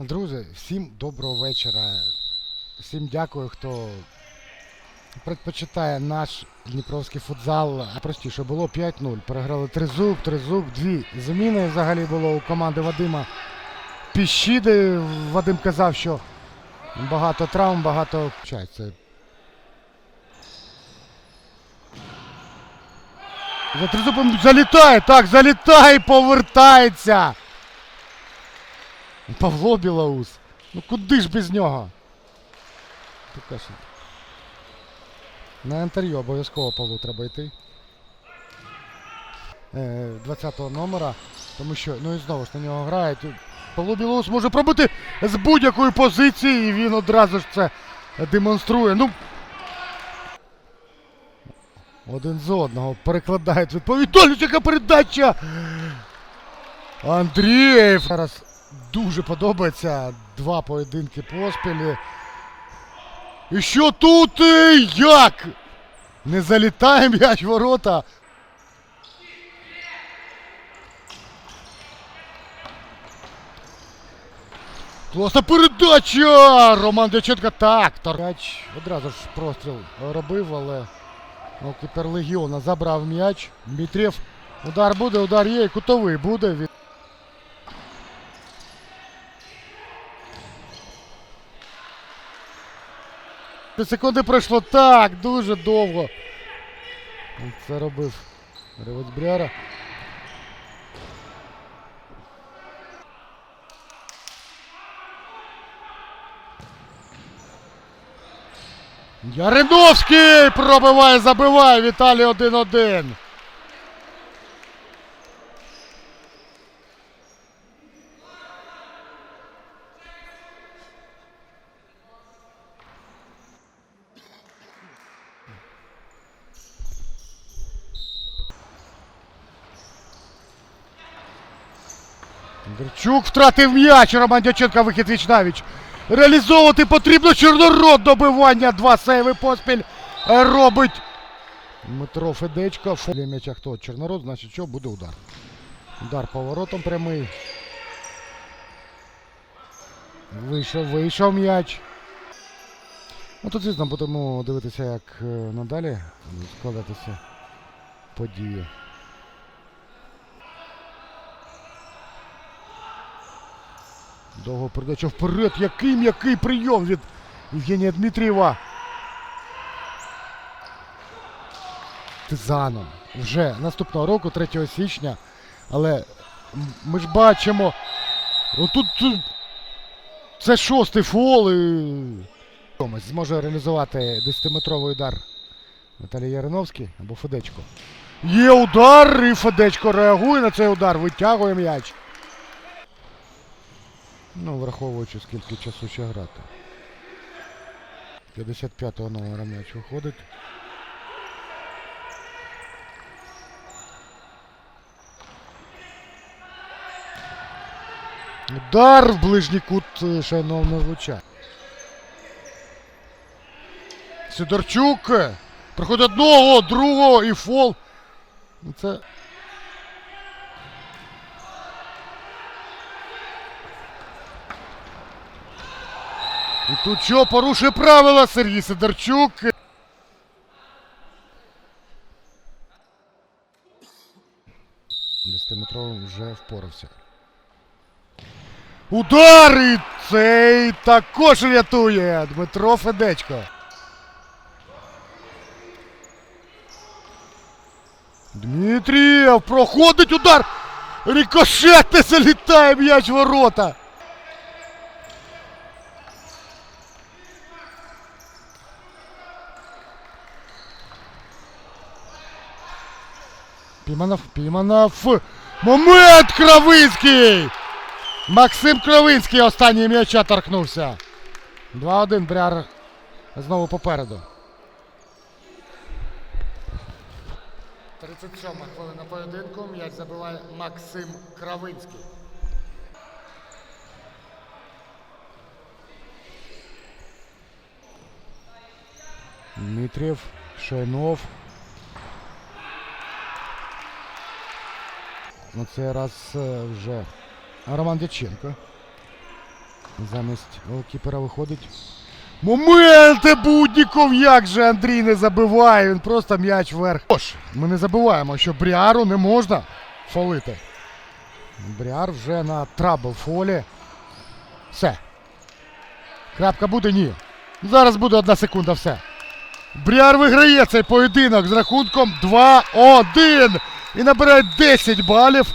Друзі, всім доброго вечора. Всім дякую, хто предпочитає наш Дніпровський футзал. Простіше було 5-0. Переграли тризуб, тризуб, дві заміни взагалі було у команди Вадима Піщіди. Вадим казав, що багато травм, багато це За тризубом залітає, так, залітає, повертається. Павло Білоус. Ну куди ж без нього? На інтерв'ю обов'язково Павлу треба йти. Е, 20-го номера. Тому що, ну і знову ж на нього грають. Павло Білоус може пробити з будь-якої позиції, і він одразу ж це демонструє. Ну. Один з одного перекладають відповідальність, яка передача. Андрієв. Зараз дуже подобається. Два поєдинки поспіль. І що тут? і Як? Не залітає м'яч ворота. Класна передача! Роман Дяченко так. М'яч одразу ж простріл робив, але ну, кіпер Легіона забрав м'яч. Дмитрів. Удар буде, удар є, кутовий буде. Від... Секунди пройшло так, дуже довго. Це робив Ревець Бряра. Яриновський пробиває, забиває Віталій 1-1. Дерчук втратив м'яч. Роман Дяченко вихід Вічнавіч. Реалізовувати потрібно Чорнород добивання. Два сейви поспіль робить. Дмитро Федечко. Фо- Для м'яча хто? Чорнород, значить що буде удар. Удар поворотом прямий. Вийшов, вийшов м'яч. Ну тут, звісно, будемо дивитися, як е, надалі складатися події. Довго передача вперед. Який м'який прийом від Євгенія Дмитрієва. Тизаном. Вже наступного року, 3 січня. Але ми ж бачимо. Отут тут це шостий фол і. Зможе реалізувати 10-метровий удар Наталій Яриновський або Федечко. Є удар, і Федечко реагує на цей удар, витягує м'яч. Ну, враховуючи скільки часу ще грати. 55-го номера м'яч виходить. Удар в ближній кут е, Шайнов. Сидорчук. Приходить одного, другого і фол. Ну, Це І тут що порушує правила Сергій Сидорчук. Десятиметровим вже впорався. Удар! І цей також рятує Дмитро Федечко. Дмитрієв проходить удар! Рикошет не залітає м'яч ворота! Пійманов, Пійманов. Момент Кравинський! Максим Кравинський останній м'яча торкнувся. 2-1 Бряр знову попереду. 37 хвилина поєдинку. М'яч забиває Максим Кравинський. Дмитрів, Шайнов. На цей раз е, вже Роман Дяченко. Замість голкіпера виходить. Моменти Будніков! Як же Андрій не забиває! Він просто м'яч вверх. Тож, ми не забуваємо, що Бріару не можна фолити. Бріар вже на трабл фолі. Все. Крапка буде? Ні. Зараз буде одна секунда, все. Бріар виграє цей поєдинок з рахунком 2-1 і набирає 10 балів.